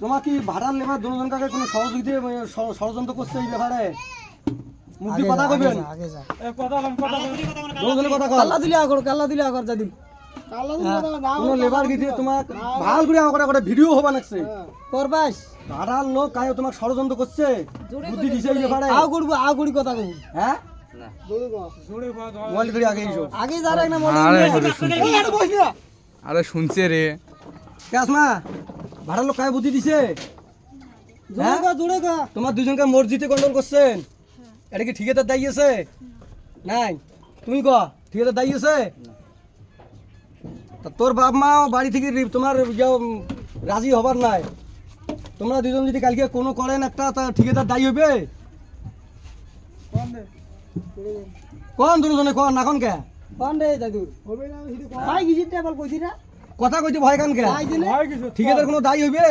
তোমার কি ভাড়ার লেবার দুজন কাকে কোনো সহযোগিতা ষড়যন্ত্র করছে এই ব্যাপারে? দিয়ে কথা কইবেন? আগে যা দুজনে কথা কর কাল্লা দিলে আগর কাল্লা দিলে আগর যা দিন কোনো লেবার গিয়ে তোমাক ভালো করে আমার ভিডিও হবা নাকছে। করবাস? ভাড়ার লোক কায় তোমাক ষড়যন্ত্র করছে। বুদ্ধি দিছে এই ব্যাপারে। আও করব আও করি কথা হ্যাঁ? আগে এসো আগে যা রে। না আরে শুনছে রে। কে আসমা? ভাড়ার লোক কায় বুদ্ধি দিছে? গো তোমার দুজনকে মসজিদে কন্ট্রোল করছেন। এটা কি ঠিকাদার দায়ী আছে? নাই। তুমি ক ঠিকাদার দায়ী আছে? তা তোর বাপ মা বাড়ি থেকে তোমার রাজি হবার নাই। তোমরা দুজন যদি কালকে কোনো করেন একটা তা ঠিকাদার দায়ী হবে কোন দুজনে কোন না কোন কে? কোন রে দাদু। গিজি টেবল কইছি রে? কথা কইতে ভয় কান কে ভাই দিলে? ঠিকাদার কোনো দায়ী হইবে?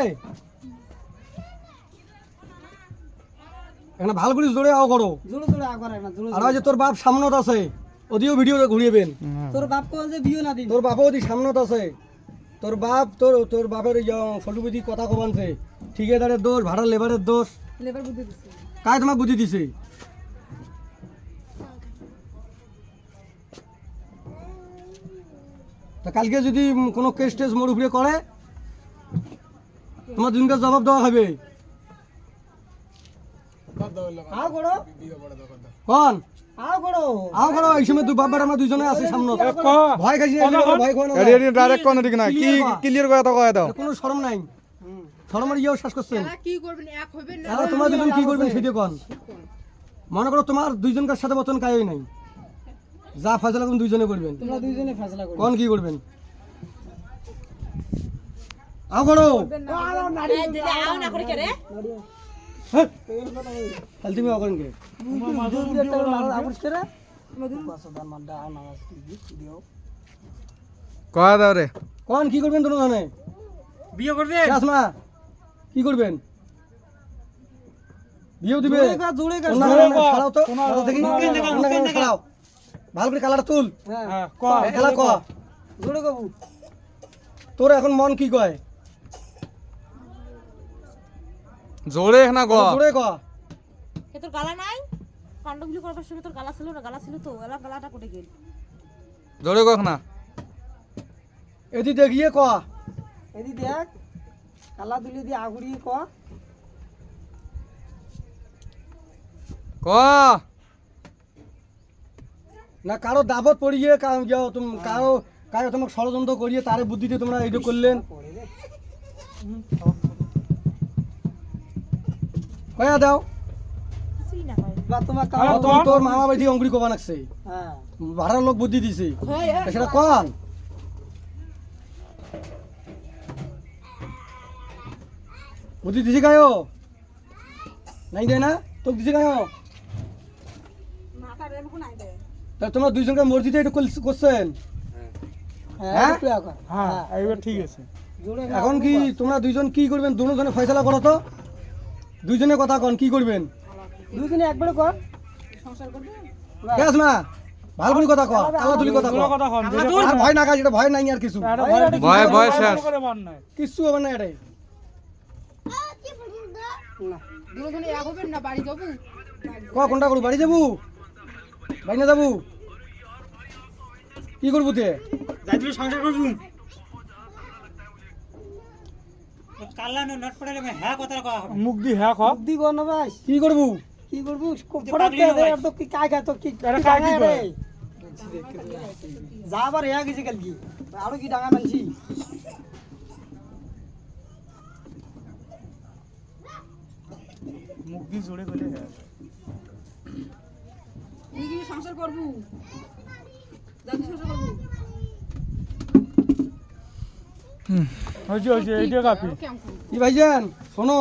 এখানে ভালো করে জোরে আও করো। জোরে জোরে আগর না জোরে আর ওই যে তোর বাপ সামনত আছে ওদিও ভিডিও ঘুরিয়েবেন তোর বাপ কো যে বিও না দিন তোর বাপও ওদি সামনত আছে তোর বাপ তোর তোর বাপের ফটোবিধি কথা কবানছে ঠিকাদারের দোষ ভাড়ার লেবারের দোষ। লেবার বুদ্ধি দিছে। কায় তোমার বুদ্ধি দিছে? তা কালকে যদি কোনো কেস টেস মোর উপরে করে তোমার দুজনকে জবাব দেওয়া হবে। আও করো। কন? আও করো। আও করো এই সময় দুই বাপের আমরা দুজনে আছি সামনে। ভয় খাইছি ভয় খাওয়া না। এডি এডি ডাইরেক্ট কোন দিক না। কি। ক্লিয়ার কথা কয় দাও কোনো শরম নাই। শরমের ইয়েও শ্বাস করছেন কি করবেন? এক হবেন না তোমরা দুজন কি করবেন সেটা কন। মনে করো তোমার দুইজনকার সাথে মতন কায়ই নাই। যা ফয়সলা করবেন দুইজনে করবেন। তোমরা দুইজনে ফয়সালা করো। কোন কি করবেন? আও করো। আও না করে কে রে। তাহলে তুমি আও করেন কে? কয় দাও রে। কোন কি করবেন দুজনে বিয়ে করবে আসমা কি করবেন? বিয়েও দিবে? জোরে গো জোরে গো ভালো করে কালারটা তুল। হ্যাঁ। এলা ক জোরে গো তোর এখন মন কি কয়? জোরে না গ। জোরে ক এ তোর গালা নাই? কাণ্ডগুলি করবার সময় তোর গালা ছিল না গালা ছিল তো এলা গালাটা কোটে গেল। জোরে কক না। এদি দেখিয়ে ক। এদি দেখ কালা দুলি দি আগুড়ি ক। ক। না কারও দাবত পড়িয়ে কা- যাও তুম- কারও কারও তোমাকে ষড়যন্ত্র করিয়ে তারে বুদ্ধিতে তোমরা এইটা করলেন। কয়া দাও। না তোর- মামা বাড়ি থেকে অঙ্কুরি কবা নাকছে হ্যাঁ। ভাড়ার লোক বুদ্ধি দিছে। সেটা কন? বুদ্ধি দিছে গায়ো নাই দেয় না? তোকে দিছে গায়ো তা তোমরা দুইজনকে মসজিদে এটা করছেন? হ্যাঁ। হ্যাঁ? একটু হ্যাঁ এইবার ঠিক আছে। এখন কি তোমরা দুইজন কি করবেন? দুজনে ফয়সালা করো তো। দুইজনে কথা কন কি করবেন? দুইজনে একবারে কর। কে আস না? ভালো করে কথা কর কালা তুলি কথা কর আর ভয় না কাজ এটা ভয় নাই আর কিছু। ভয় ভয় শেষ। কিচ্ছু হবে না এটাই। দুজনে এক হবেন না বাড়ি যাব? ক কোনটা করব বাড়ি যাব? বাড়ি না যাব। কি করব তে? মুখ দি হ্যাঁ খ মুখ দি গো না ভাই। কি করব? কি করবু? ফটক দে দে তো কি কাই খায় তো কি আরে কাই কি করে যা আবার হেয়া গেছে কাল কি আরও কি ডাঙা মানছি? মুখ দি জোরে করে তুই সংসার করব। যাবি সংসার করব। হয়েছে হয়েছে এইটা কাপি কি ভাইজান শোনো।